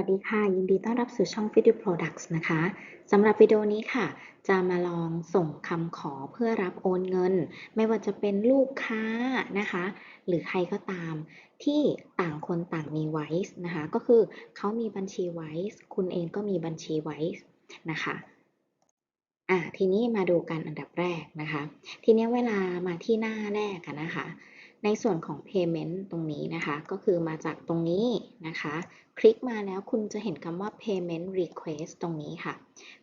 วัสดีค่ะ ยินดีต้อนรับสู่ช่อง Video Products นะคะสำหรับวิดีโอนี้ค่ะ จะมาลองส่งคำขอเพื่อรับโอนเงิน ไม่ว่าจะเป็นลูกค้านะคะ หรือใครก็ตามที่ต่างคนต่างมีไว้นะคะ ก็คือเขามีบัญชีไว้คุณเองก็มีบัญชีไว้นะคะอะทีนี้มาดูกันอันดับแรกนะคะ ทีนี้เวลามาที่หน้าแรกนะคะ ในส่วนของ payment ตรงนี้นะคะ ก็คือมาจากตรงนี้นะคะ คลิกมาแล้วคุณจะเห็นคำว่า payment request ตรงนี้ค่ะ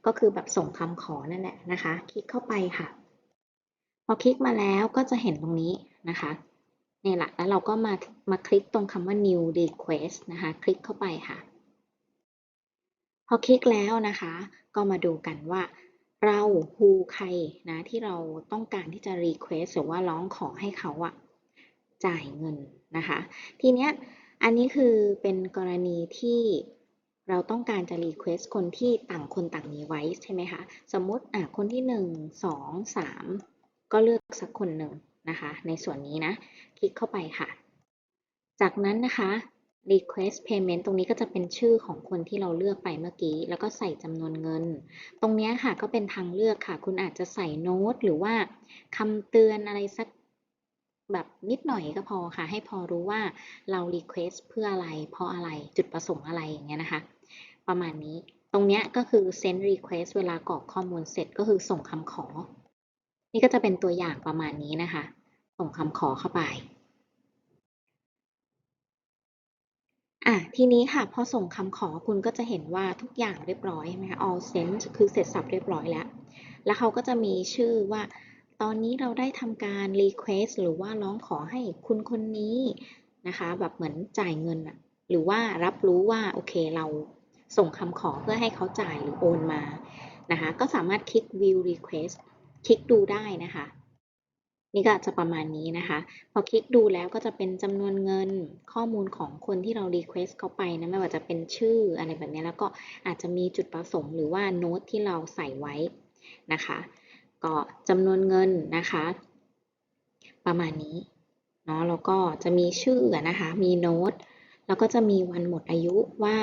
ก็คือแบบส่งคำขอนั่นแหละนะคะ คลิกเข้าไปค่ะ พอคลิกมาแล้วก็จะเห็นตรงนี้นะคะนี่แหละแล้วเราก็มามาคลิกตรงคำว่า new request นะคะ คลิกเข้าไปค่ะ พอคลิกแล้วนะคะ ก็มาดูกันว่าเรา who ใครนะที่เราต้องการที่จะ request หรือว่าร้องขอให้เขาอะ จ่ายเงินนะคะ ทีเนี้ยอันนี้คือเป็นกรณีที่เราต้องการจะ request คนที่ต่างคนต่างมีไว้ใช่ไหมคะ สมมติอะคนที่ 1 2 3 ก็เลือกสักคนหนึ่งนะคะ ในส่วนนี้นะ คลิกเข้าไปค่ะ จากนั้นนะคะ request payment ตรงนี้ก็จะเป็นชื่อของคนที่เราเลือกไปเมื่อกี้ แล้วก็ใส่จำนวนเงิน ตรงนี้ค่ะก็เป็นทางเลือกค่ะ คุณอาจจะใส่โน้ตหรือว่าคำเตือนอะไรสัก แบบนิดหน่อยก็พอค่ะ ให้พอรู้ว่าเรา request เพื่ออะไร เพราะอะไรจุดประสงค์อะไรอย่างเงี้ยนะคะ ประมาณนี้ตรงเนี้ยก็คือ send request เวลากรอกข้อมูลเสร็จก็คือส่งคำขอ นี่ก็จะเป็นตัวอย่างประมาณนี้นะคะ ส่งคำขอเข้าไปอะทีนี้ค่ะพอส่งคำขอคุณก็จะเห็นว่าทุกอย่างเรียบร้อยใช่ไหมคะ all sent คือเสร็จสับเรียบร้อยแล้ว แล้วเขาก็จะมีชื่อว่า ตอนนี้เราได้ทำการ request หรือว่าร้องขอให้คุณคนนี้นะคะ แบบเหมือนจ่ายเงินหรือว่ารับรู้ว่าโอเคเราส่งคำขอเพื่อให้เขาจ่ายหรือโอนมานะคะ ก็สามารถคลิก view request คลิกดูได้นะคะ นี่ก็จะประมาณนี้นะคะ พอคลิกดูแล้วก็จะเป็นจำนวนเงินข้อมูลของคนที่เรา request เข้าไปนะไม่ว่าจะเป็นชื่ออะไรแบบนี้แล้วก็อาจจะมีจุดประสงค์หรือว่าโน้ตที่เราใส่ไว้นะคะ ก็จำนวนเงินนะคะ ประมาณนี้เนาะแล้วก็จะมีชื่อนะคะ มีโน้ต แล้วก็จะมีวันหมดอายุว่า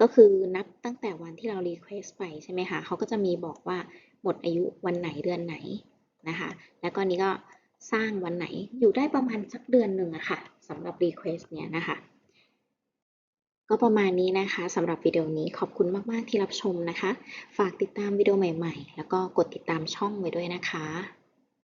ก็คือนับตั้งแต่วันที่เรา request ไปใช่ไหมคะเขาก็จะมีบอกว่าหมดอายุวันไหนเดือนไหนนะคะ แล้วก็นี้ก็สร้างวันไหนอยู่ได้ประมาณสักเดือนหนึ่งอะค่ะสำหรับ request เนี่ยนะคะ ก็ประมาณนี้นะคะสำหรับวิดีโอนี้ขอบคุณมาก ๆ ที่รับชมนะคะ ฝากติดตามวิดีโอใหม่ ๆ แล้วก็กดติดตามช่องไว้ด้วยนะคะ